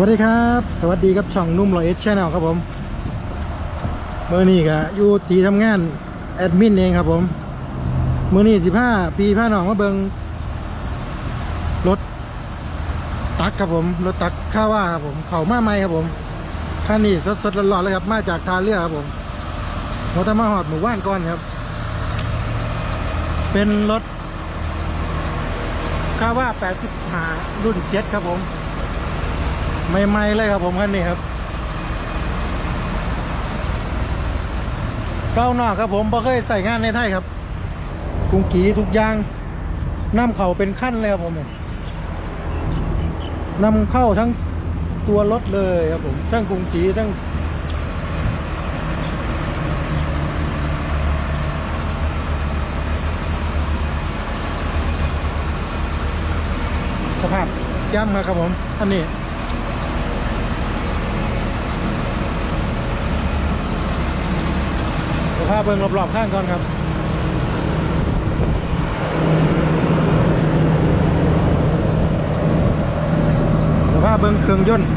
วัสดีครับ สวัสดีครับช่องนุ่มรอยเอชแนลครับผมเมื่อนี้ก็อยู่ทีทำงานแอดมินเองครับผมเมื่อนี้สิบห้าปีผ้าหนองมาเบิงรถตักครับผมรถตักข้าว่าครับผมเขามาใหม่ครับผมคันนี้สดๆร้อนๆเลยครับ มาจากทาเรือครับผมมอเตอร์มาหอดหมู่บ้านก้อนครับ เป็นรถข้าว่า85รุ่นเจ็ดครับผม ใหม่ๆเลยครับผมคันนี้ครับเก้านอกครับผมบ่เคยใส่งานในไทยครับกุ้งกีทุกอย่างนำเข้าเป็นขั้นเลยครับผมนำเข้าทั้งตัวรถเลยครับผมทั้งกุ้งกีทั้งสภาพย่ำนะครับผมอันนี้ เดี๋ยวพาเบิ่งรอบๆข้างก่อนครับเดี๋ยวพาเบิ่งเครื่องยนต์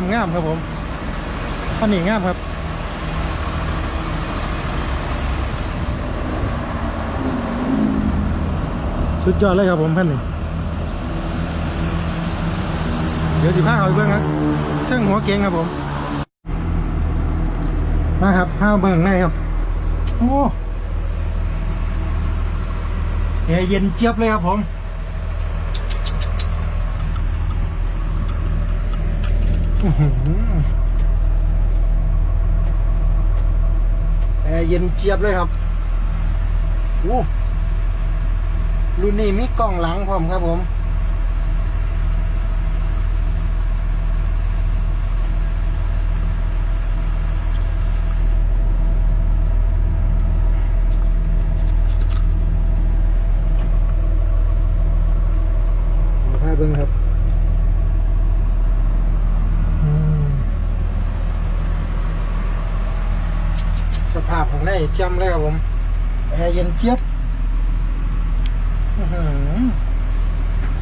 ามงามครับผมอันนี้งามครับสุดยอดเลยครับผมพันนี่เดี๋ยวสิพาเอาไปเบิ้งครับเครื่องหัวเก่งครับผม มาครับพาเบิ้งในครับ โอ้แอร์เย็นเจี๊ยบเลยครับผม อื้อหือ แอร์เย็นเจี๊ยบเลยครับอู้รุ่นนี้มีกล้องหลังพร้อมครับผม มาพาเบิ้งครับอืมสภ จำเลยครับผม แอร์เย็นเจี๊ยบอื้อหือ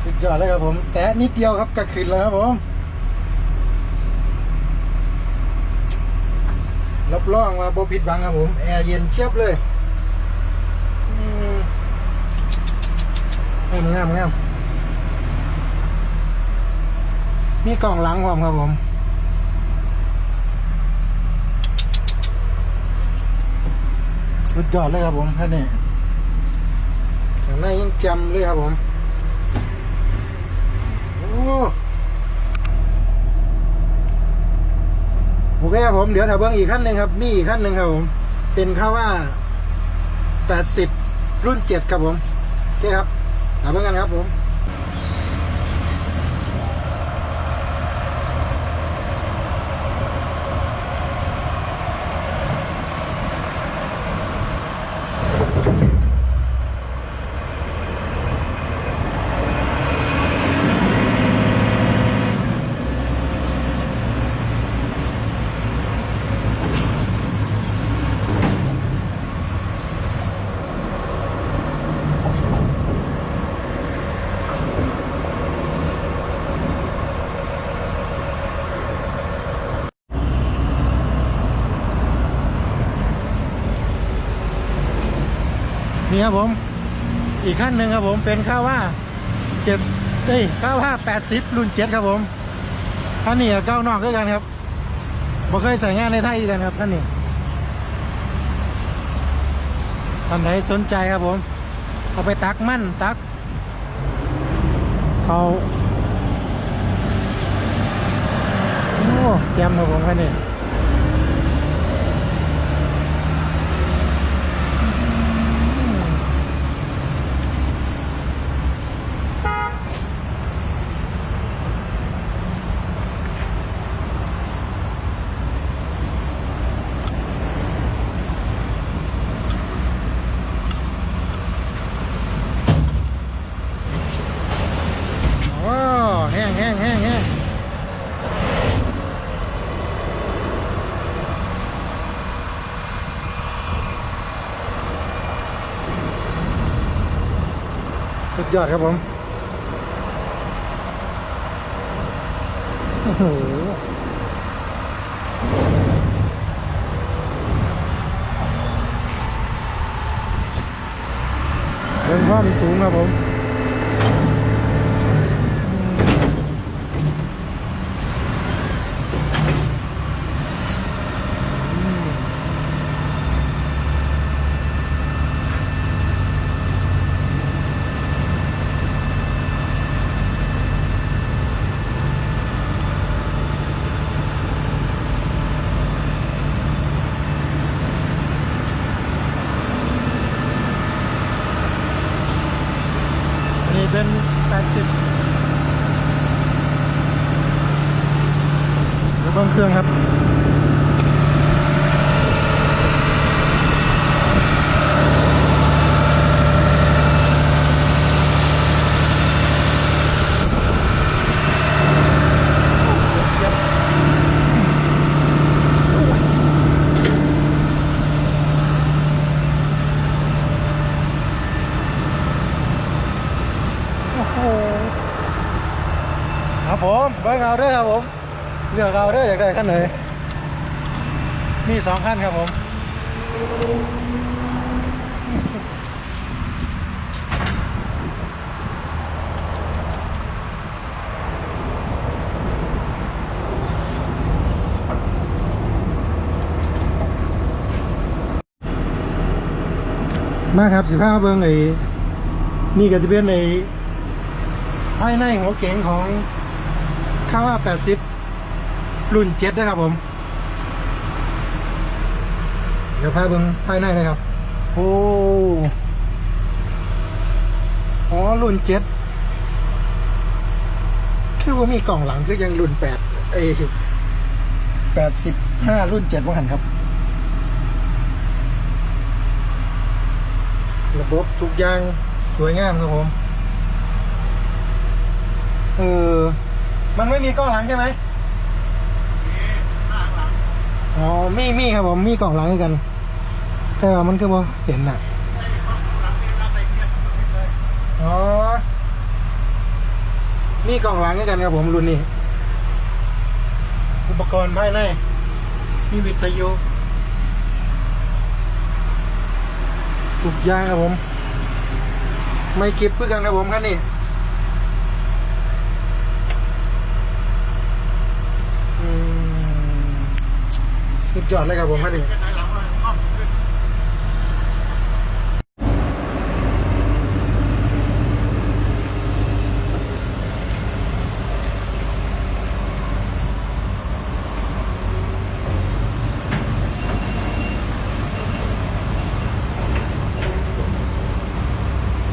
สุดยอดเลยครับผม แตะนิดเดียวครับก็ขึ้นแล้วครับผมรับรองว่าโบผิดหวังครับผม แอร์เย็นเชียบเลยอืมงามงามงามมีกล่องหลังพร้อมครับผม สุดยอดเลยครับผมท่านนี่ข้างในยังจำเลยครับผม โอ้โอเคครับผม เดี๋ยวถ้าเบิ้งอีกขั้นหนึ่งครับ มีอีกขั้นหนึ่งครับผม เป็นข้าว่า80รุ่น7ครับผมโอเคครับถาเบิ้งกันครับผม นี่ครับผม อีกขั้นหนึ่งครับผมเป็นข้าวว่าเจ็ดเอ้ยข้าวว่าแปดสิบรุ่นเจ็ดครับผมท่านนี่กับเก้านอกด้วยกันครับบ่เคยใส่งานในไทยกันครับท่านนี่ท่านไหนสนใจครับผม เอาไปตักมั่นตักเขาโอ้แกมครับผมท่านนี่ ยอดครับผม โอ้โหเรื่องความสูงครับผม เป็น80ดี๋ยวเบิ้งเครื่องครับ โอ้โห ครับผมเบิ้งเอาเด้วยครับผมเลือกเอาเด้วยอยากได้ขั้นไหนมีสองขั้นครับผมมาครับสิบห้าเบิ้งไอ้นี่ก็จะเป็นไอ้ ภายในหัวเก๋งของข้าว่า80 รุ่นเจ็ดนะครับผม เดี๋ยวพาเบิ้งภายในเลยครับ โอ้อ๋อรุ่นเจ็ดคือว่ามีกล่องหลังคือยังรุ่นแปดเอ้แปดสิบห้ารุ่นเจ็ดว่าหันครับ ระบบทุกอย่างสวยงามครับผม เออ มันไม่มีกล้องหลังใช่ไหมอ๋อมีมีครับผมมีกล่องหลังกัน แต่ว่ามันก็บ่เห็นน่ะอ๋อมีกล่องหลังให้กันครับผมรุ่นนี้อุปกรณ์ภายในมีวิทยุทุกยางครับผม ไม่เก็บเพื่อกันครับผมคันนี้ สุดยอดเลยครับผมคันนี้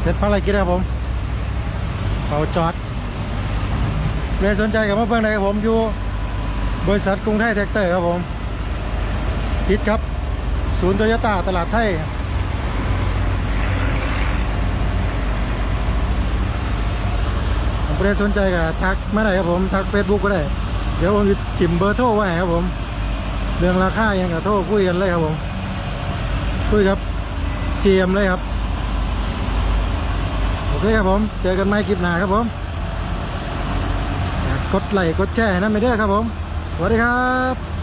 เสร็จภารกิจครับผมเขาจอดใครสนใจกับมาเพิ่งได้ครับผมอยู่บริษัทกรุงไทยแท็กเตอร์ครับผม พิดครับ ศูนย์โตโยต้าตลาดไทยผมไม่ได้สนใจกับทักมาได้ครับผมทักเฟซบุ๊กก็ได้ เดี๋ยวผมจะถิ่มเบอร์โทรไว้ครับผม เรื่องราคายังกับโทรคุยกันเลยครับผม คุยครับเจียมเลยครับ โอเคครับผม เจอกันใหม่คลิปหน้าครับผม กดไลค์กดแชร์นั่นไปเด้ครับผม สวัสดีครับ